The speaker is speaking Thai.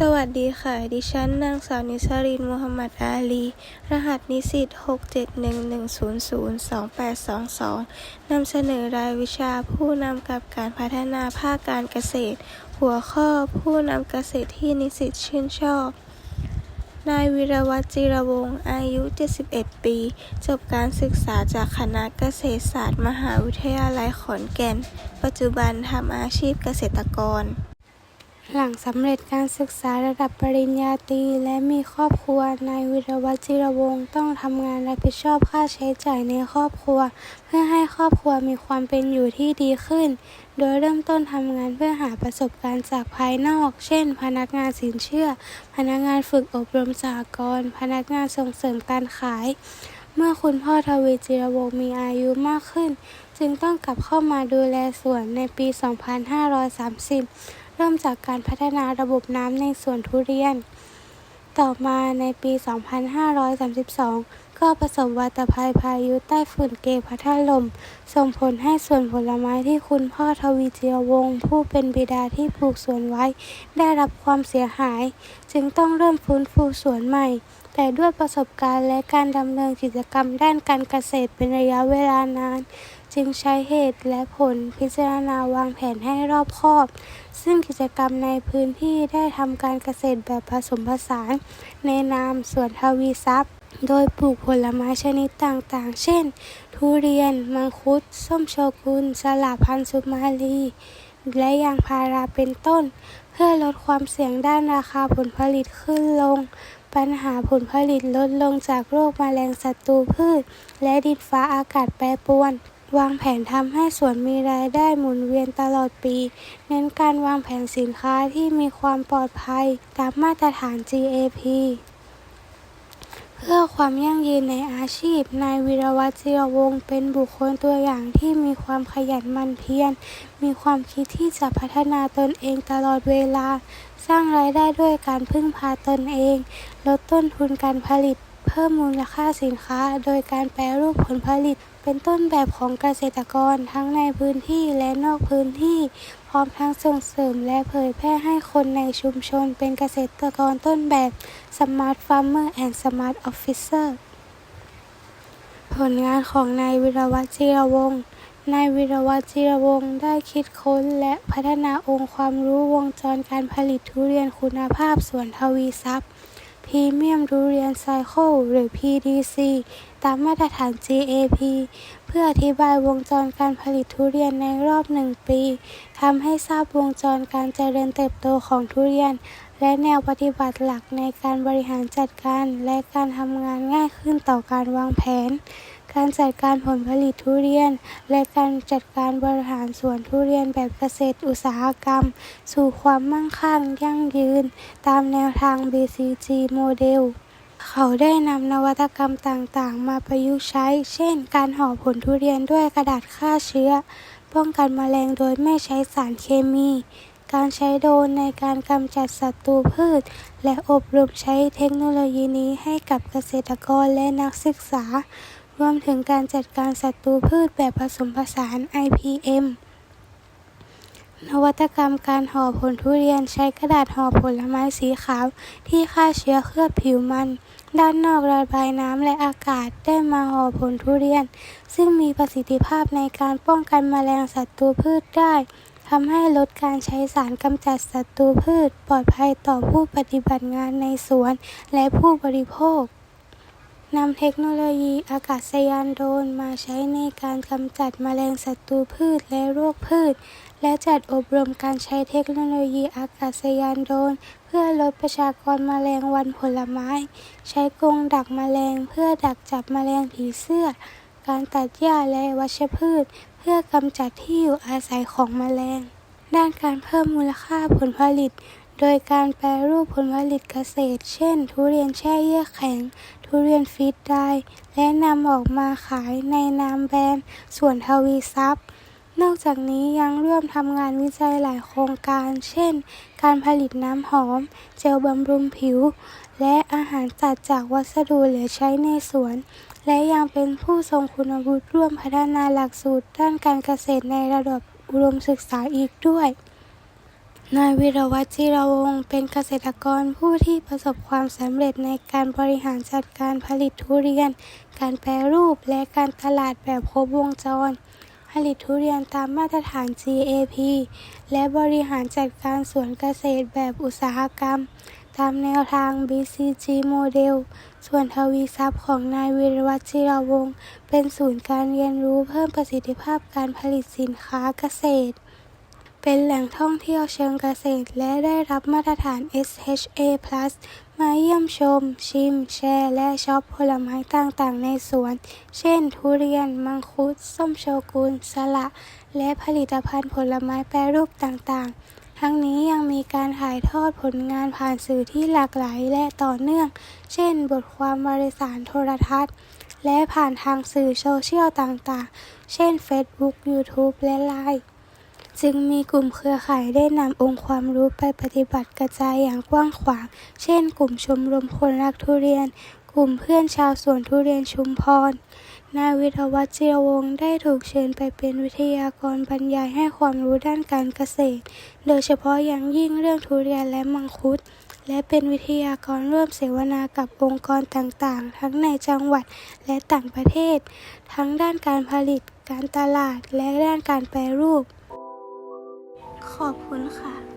สวัสดีค่ะ ดิฉันนางสาวนิสรินมูฮัมหมัดอาลี รหัสนิสิต6711002822นำเสนอรายวิชาผู้นำกับการพัฒนาภาคการเกษตร หัวข้อผู้นำเกษตรที่นิสิตชื่นชอบ นายวิรวัฒน์จิรวงศ์อายุ 71 ปี จบการศึกษาจากคณะเกษตรศาสตร์ มหาวิทยาลัยขอนแก่น ปัจจุบันทำอาชีพเกษตรกร หลังสำเร็จการศึกษาระดับปริญญาตรีและมีครอบครัว นายวิรวัฒน์จิรวงศ์ต้องทำงานรับผิดชอบค่าใช้จ่ายในครอบครัว เพื่อให้ครอบครัวมีความเป็นอยู่ที่ดีขึ้น โดยเริ่มต้นทำงานเพื่อหาประสบการณ์จากภายนอก เช่น พนักงานสินเชื่อ พนักงานฝึกอบรมสหกรณ์ พนักงานส่งเสริมการขาย เมื่อคุณพ่อทวีจิรวงศ์มีอายุมากขึ้น จึงต้องกลับเข้ามาดูแลสวนในปี 2530 เริ่มจากการพัฒนาระบบน้ำในสวนทุเรียน ต่อมาในปี 2532 ก็ประสบวัตภัยพายุใต้ฝุ่นเกพัดถล่มส่งผลให้สวนผลไม้ที่คุณพ่อทวีเจียวง ผู้เป็นบิดาที่ปลูกสวนไว้ ได้รับความเสียหาย จึงต้องเริ่มฟื้นฟูสวนใหม่ แต่ด้วยประสบการณ์และการดำเนินกิจกรรมด้านการเกษตรเป็นระยะเวลานาน จึงใช้เหตุและผลพิจารณาวางแผนให้รอบคอบ ซึ่งกิจกรรมในพื้นที่ได้ทำการเกษตรแบบผสมผสาน ในนามสวนทวีทรัพย์ โดยปลูกผลไม้ชนิดต่างๆ เช่น ทุเรียน มังคุด ส้มโชกุน สลับพันธุ์สุมาลี และยางพาราเป็นต้น เพื่อลดความเสี่ยงด้านราคาผลผลิตขึ้นลงปัญหาผลผลิตลดลงจากโรคแมลงศัตรูพืช และดินฟ้าอากาศแปรปรวน วางแผนทำให้สวนมีรายได้หมุนเวียนตลอดปี เน้นการวางแผนสินค้าที่มีความปลอดภัยตามมาตรฐาน GAP เพื่อความยั่งยืนในอาชีพ นายวิรวัฒน์จิรวงเป็นบุคคลตัวอย่างที่มีความขยันหมั่นเพียร มีความคิดที่จะพัฒนาตนเองตลอดเวลา สร้างรายได้ด้วยการพึ่งพาตนเอง ลดต้นทุนการผลิต เพิ่มมูลค่าสินค้า โดยการแปรรูปผลผลิต เป็นต้นแบบของเกษตรกรทั้งในพื้นที่และนอกพื้นที่ พร้อมทั้งส่งเสริมและเผยแพร่ให้คนในชุมชนเป็นเกษตรกรต้นแบบ Smart Farmer and Smart Officer ผลงานของนายวิรวัฒน์จิรวงศ์นายวิรวัฒน์จิรวงศ์ได้คิดค้นและพัฒนาองค์ความรู้วงจรการผลิตทุเรียนคุณภาพสวนทวีทรัพย์ พรีเมียมทูเรียนไซเคิลหรือ PDC ตามมาตรฐาน GAP เพื่ออธิบายวงจรการผลิตทุเรียนในรอบหนึ่งปีทำให้ทราบวงจรการเจริญเติบโตของทุเรียน และแนวปฏิบัติหลักในการบริหารจัดการ และการทำงานง่ายขึ้นต่อการวางแผน การจัดการผลผลิตทุเรียน และการจัดการบริหารสวนทุเรียนแบบเกษตรอุตสาหกรรม สู่ความมั่งคั่งยั่งยืน ตามแนวทาง BCG โมเดลเขาได้นำนวัตกรรมต่างๆ มาประยุกต์ใช้ เช่น การห่อผลทุเรียนด้วยกระดาษฆ่าเชื้อ ป้องกันแมลงโดยไม่ใช้สารเคมี การใช้โดรนในการกำจัดศัตรูพืช และอบรมใช้เทคโนโลยีนี้ให้กับเกษตรกรและนักศึกษา รวมถึงการจัดการศัตรูพืชแบบผสมผสาน IPM นวัตกรรมการห่อผลทุเรียนใช้กระดาษห่อผลไม้สีขาว ที่ฆ่าเชื้อเคลือบผิวมัน ด้านนอกระบายน้ำและอากาศได้มาห่อผลทุเรียน ซึ่งมีประสิทธิภาพในการป้องกันแมลงศัตรูพืชได้ทำให้ลดการใช้สารกำจัดศัตรูพืช ปลอดภัยต่อผู้ปฏิบัติงานในสวนและผู้บริโภค นำเทคโนโลยีอากาศยานโดรนมาใช้ในการกำจัดแมลงศัตรูพืชและโรคพืช และจัดอบรมการใช้เทคโนโลยีอากาศยานโดรนเพื่อลดประชากรแมลงวันผลไม้ ใช้กรงดักแมลงเพื่อดักจับแมลงผีเสื้อ การตัดหญ้าและวัชพืช เพื่อกำจัดที่อยู่อาศัยของแมลง ด้านการเพิ่มมูลค่าผลผลิตโดยการแปรรูปผลผลิตเกษตร เช่น ทุเรียนแช่เยื่อแข็ง ทุเรียนฟีดได้ และนำออกมาขายในนามแบรนด์สวนทวีทรัพย์ นอกจากนี้ยังร่วมทำงานวิจัยหลายโครงการ เช่น การผลิตน้ำหอม เจลบำรุงผิว และอาหารจัดจากวัสดุเหลือใช้ในสวน และยังเป็นผู้ทรงคุณวุฒิร่วมพัฒนาหลักสูตรด้านการเกษตรในระดับอุดมศึกษาอีกด้วย นายวิรวัฒน์จิรวงศ์เป็นเกษตรกรผู้ที่ประสบความสำเร็จในการบริหารจัดการผลิตทุเรียน การแปรรูปและการตลาดแบบครบวงจร ผลิตทุเรียนตามมาตรฐาน GAP และบริหารจัดการสวนเกษตรแบบอุตสาหกรรม ตามแนวทาง BCG โมเดล ส่วนทวีทรัพย์ของนายวิรวัฒน์จิรวงศ์เป็นศูนย์การเรียนรู้เพิ่มประสิทธิภาพการผลิตสินค้าเกษตร เป็นแหล่งท่องเที่ยวเชิงเกษตร และได้รับมาตรฐาน SHA+ มาเยี่ยมชม ชิม แชร์ และช็อปผลไม้ต่างๆ ในสวน เช่น ทุเรียน มังคุด ส้มโชกุน สละ และผลิตภัณฑ์ผลไม้แปรรูปต่างๆ ทั้งนี้ยังมีการถ่ายทอดผลงานผ่านสื่อที่หลากหลายและต่อเนื่อง เช่น บทความวารสารโทรทัศน์ และผ่านทางสื่อโซเชียลต่างๆ เช่น Facebook YouTube และ Line จึงมีกลุ่มเครือข่ายได้นำองค์ความรู้ไปปฏิบัติกระจายอย่างกว้างขวาง เช่น กลุ่มชมรมคนรักทุเรียน กลุ่มเพื่อนชาวสวนทุเรียนชุมพร นายวิทวัฒน์เจียววงศ์ได้ถูกเชิญไปเป็นวิทยากรบรรยายให้ความรู้ด้านการเกษตร โดยเฉพาะอย่างยิ่งเรื่องทุเรียนและมังคุดและเป็นวิทยากรร่วมเสวนากับองค์กรต่างๆ ทั้งในจังหวัดและต่างประเทศ ทั้งด้านการผลิต การตลาด และด้านการแปรรูป ขอบคุณค่ะ